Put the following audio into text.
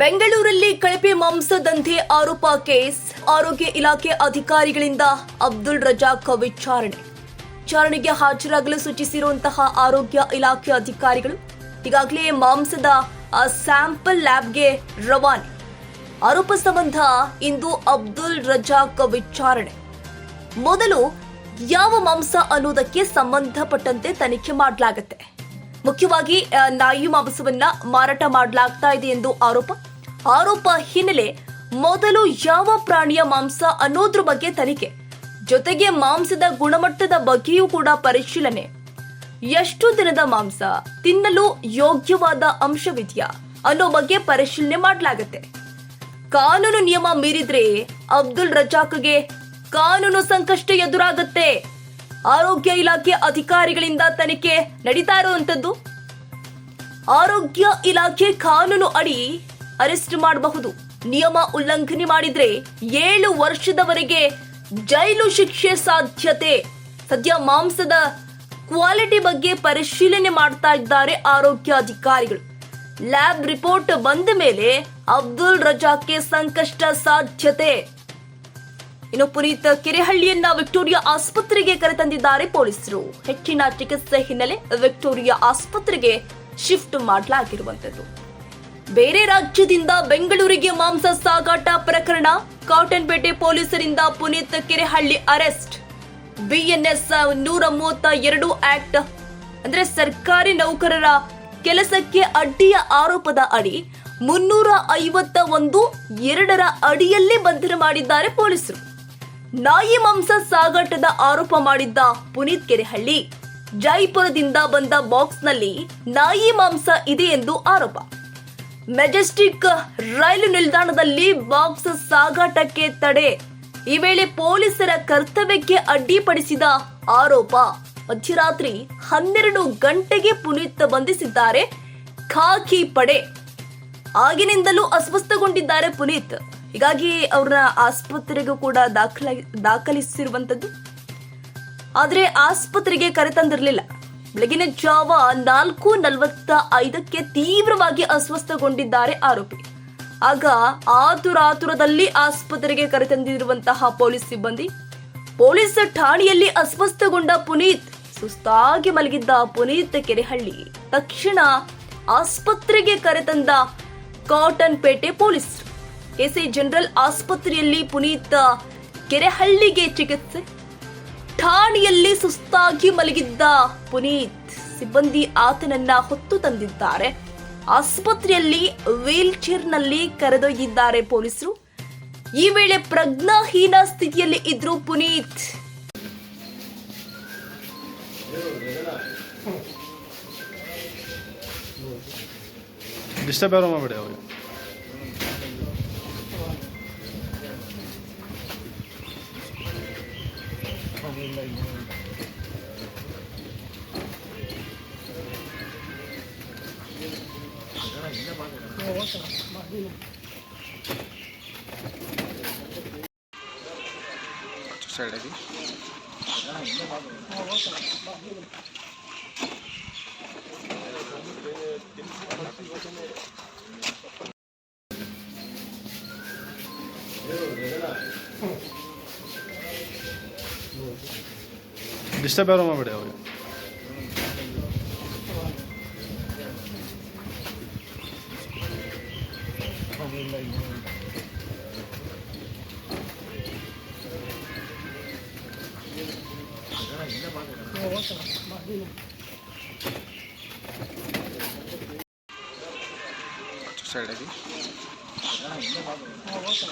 ಬೆಂಗಳೂರಲ್ಲಿ ಕಳಪೆ ಮಾಂಸ ದಂಧೆ ಆರೋಪ ಕೇಸ್. ಆರೋಗ್ಯ ಇಲಾಖೆ ಅಧಿಕಾರಿಗಳಿಂದ ಅಬ್ದುಲ್ ರಜಾಕ್ ವಿಚಾರಣೆ. ವಿಚಾರಣೆಗೆ ಹಾಜರಾಗಲು ಸೂಚಿಸಿರುವಂತಹ ಆರೋಗ್ಯ ಇಲಾಖೆ ಅಧಿಕಾರಿಗಳು ಈಗಾಗಲೇ ಮಾಂಸದ ಸ್ಯಾಂಪಲ್ ಲ್ಯಾಬ್ಗೆ ರವಾನೆ. ಆರೋಪ ಸಂಬಂಧ ಇಂದು ಅಬ್ದುಲ್ ರಜಾಕ್ ವಿಚಾರಣೆ. ಮೊದಲು ಯಾವ ಮಾಂಸ ಅನ್ನೋದಕ್ಕೆ ಸಂಬಂಧಪಟ್ಟಂತೆ ತನಿಖೆ ಮಾಡಲಾಗುತ್ತೆ. ಮುಖ್ಯವಾಗಿ ನಾಯಿ ಮಾಂಸವನ್ನ ಮಾರಾಟ ಮಾಡಲಾಗ್ತಾ ಇದೆ ಎಂದು ಆರೋಪ. ಆರೋಪ ಹಿನ್ನೆಲೆ ಮೊದಲು ಯಾವ ಪ್ರಾಣಿಯ ಮಾಂಸ ಅನ್ನೋದ್ರ ಬಗ್ಗೆ ತನಿಖೆ. ಜೊತೆಗೆ ಮಾಂಸದ ಗುಣಮಟ್ಟದ ಬಗ್ಗೆಯೂ ಕೂಡ ಪರಿಶೀಲನೆ. ಎಷ್ಟು ದಿನದ ಮಾಂಸ, ತಿನ್ನಲು ಯೋಗ್ಯವಾದ ಅಂಶವಿದೆಯಾ ಅನ್ನೋ ಬಗ್ಗೆ ಪರಿಶೀಲನೆ ಮಾಡಲಾಗುತ್ತೆ. ಕಾನೂನು ನಿಯಮ ಮೀರಿದ್ರೆ ಅಬ್ದುಲ್ ರಜಾಕ್ಗೆ ಕಾನೂನು ಸಂಕಷ್ಟ ಎದುರಾಗುತ್ತೆ. ಆರೋಗ್ಯ ಇಲಾಖೆ ಅಧಿಕಾರಿಗಳಿಂದ ತನಿಖೆ ನಡೀತಾ ಇರುವಂತದ್ದು ಆರೋಗ್ಯ ಇಲಾಖೆ ಕಾನೂನು ಅಡಿ ಅರೆಸ್ಟ್ ಮಾಡಬಹುದು. ನಿಯಮ ಉಲ್ಲಂಘನೆ ಮಾಡಿದ್ರೆ ಏಳು ವರ್ಷದವರೆಗೆ ಜೈಲು ಶಿಕ್ಷೆ ಸಾಧ್ಯತೆ. ಸದ್ಯ ಮಾಂಸದ ಕ್ವಾಲಿಟಿ ಬಗ್ಗೆ ಪರಿಶೀಲನೆ ಮಾಡ್ತಾ ಇದ್ದಾರೆ ಆರೋಗ್ಯ ಅಧಿಕಾರಿಗಳು ಲ್ಯಾಬ್ ರಿಪೋರ್ಟ್ ಬಂದ ಮೇಲೆ ಅಬ್ದುಲ್ ರಜಾಕ್ಗೆ ಸಂಕಷ್ಟ ಸಾಧ್ಯತೆ. ಇನ್ನು ಪುನೀತ್ ಕೆರೆಹಳ್ಳಿಯನ್ನ ವಿಕ್ಟೋರಿಯಾ ಆಸ್ಪತ್ರೆಗೆ ಕರೆತಂದಿದ್ದಾರೆ ಪೊಲೀಸರು. ಹೆಚ್ಚಿನ ಚಿಕಿತ್ಸೆ ಹಿನ್ನೆಲೆ ವಿಕ್ಟೋರಿಯಾ ಆಸ್ಪತ್ರೆಗೆ ಶಿಫ್ಟ್ ಮಾಡಲಾಗಿರುವಂತದ್ದು ಬೇರೆ ರಾಜ್ಯದಿಂದ ಬೆಂಗಳೂರಿಗೆ ಮಾಂಸ ಸಾಗಾಟ ಪ್ರಕರಣ. ಕಾಟನ್ಪೇಟೆ ಪೊಲೀಸರಿಂದ ಪುನೀತ್ ಕೆರೆಹಳ್ಳಿ ಅರೆಸ್ಟ್. ಬಿಎನ್ಎಸ್ ನೂರ ಮೂವತ್ತ ಎರಡು ಆಕ್ಟ್. ಅಂದ್ರೆ ಸರ್ಕಾರಿ ನೌಕರರ ಕೆಲಸಕ್ಕೆ ಅಡ್ಡಿಯ ಆರೋಪದ ಅಡಿ ಮುನ್ನೂರ ಐವತ್ತ ಒಂದು ಎರಡರ ಅಡಿಯಲ್ಲಿ ಬಂಧನ ಮಾಡಿದ್ದಾರೆ ಪೊಲೀಸರು. ನಾಯಿ ಮಾಂಸ ಸಾಗಾಟದ ಆರೋಪ ಮಾಡಿದ್ದ ಪುನೀತ್ ಕೆರೆಹಳ್ಳಿ. ಜೈಪುರದಿಂದ ಬಂದ ಬಾಕ್ಸ್ನಲ್ಲಿ ನಾಯಿ ಮಾಂಸ ಇದೆ ಎಂದು ಆರೋಪ. ಮೆಜೆಸ್ಟಿಕ್ ರೈಲು ನಿಲ್ದಾಣದಲ್ಲಿ ಬಾಕ್ಸ್ ಸಾಗಾಟಕ್ಕೆ ತಡೆ. ಈ ವೇಳೆ ಪೊಲೀಸರ ಕರ್ತವ್ಯಕ್ಕೆ ಅಡ್ಡಿಪಡಿಸಿದ ಆರೋಪ. ಮಧ್ಯರಾತ್ರಿ ಹನ್ನೆರಡು ಗಂಟೆಗೆ ಪುನೀತ್ ಬಂಧಿಸಿದ್ದಾರೆ. ಖಾಕಿ ಪಡೆ. ಆಗಿನಿಂದಲೂ ಅಸ್ವಸ್ಥಗೊಂಡಿದ್ದಾರೆ ಪುನೀತ್. ಹೀಗಾಗಿ ಅವ್ರನ್ನ ಆಸ್ಪತ್ರೆಗೂ ಕೂಡ ದಾಖಲ ದಾಖಲಿಸಿರುವಂತದ್ದು ಆದರೆ ಆಸ್ಪತ್ರೆಗೆ ಕರೆತಂದಿರಲಿಲ್ಲ ಬೆಳಗಿನ ಜಾವ ನಾಲ್ಕು ನಲವತ್ತ ಐದಕ್ಕೆ ತೀವ್ರವಾಗಿ ಅಸ್ವಸ್ಥಗೊಂಡಿದ್ದಾರೆ ಆರೋಪಿ. ಆಗ ಆತುರಾತುರದಲ್ಲಿ ಆಸ್ಪತ್ರೆಗೆ ಕರೆತಂದಿರುವಂತಹ ಪೊಲೀಸ್ ಸಿಬ್ಬಂದಿ, ಪೊಲೀಸ್ ಠಾಣೆಯಲ್ಲಿ ಅಸ್ವಸ್ಥಗೊಂಡ ಪುನೀತ್ ಸುಸ್ತಾಗಿ ಮಲಗಿದ್ದ ಪುನೀತ್ ಕೆರೆಹಳ್ಳಿ. ತಕ್ಷಣ ಆಸ್ಪತ್ರೆಗೆ ಕರೆತಂದ Cottonpet police AC general ಆಸ್ಪತ್ರೆಯಲ್ಲಿ ಪುನೀತ್ ಕೆರೆಹಳ್ಳಿಗೆ ಚಿಕಿತ್ಸೆ, ಠಾಣೆಯಲ್ಲಿ ಸುಸ್ತಾಗಿ ಮಲಗಿದ್ದ ಪುನೀತ್ ಸಿಬ್ಬಂದಿ ಆತನನ್ನ ಹೊತ್ತು ತಂದಿದ್ದಾರೆ. ಆಸ್ಪತ್ರೆಯಲ್ಲಿ ವೀಲ್ ಚೇರ್ನಲ್ಲಿ ಕರೆದೊಯ್ದಿದ್ದಾರೆ ಪೊಲೀಸರು. ಈ ವೇಳೆ ಪ್ರಜ್ಞಾಹೀನ ಸ್ಥಿತಿಯಲ್ಲಿ ಇದ್ರು ಪುನೀತ್. ಮಾಡಬೇಡಿ ಅವ್ರಿಗೆ ಸೈಡಾಗಿ ಡಿಸ್ಟರ್ಬ್ ಯಾರು ಮಾಡಬೇಡಿ ಅವ್ರಿಗೆ ಸೈಡಾಗಿ ಕ್ಷಣ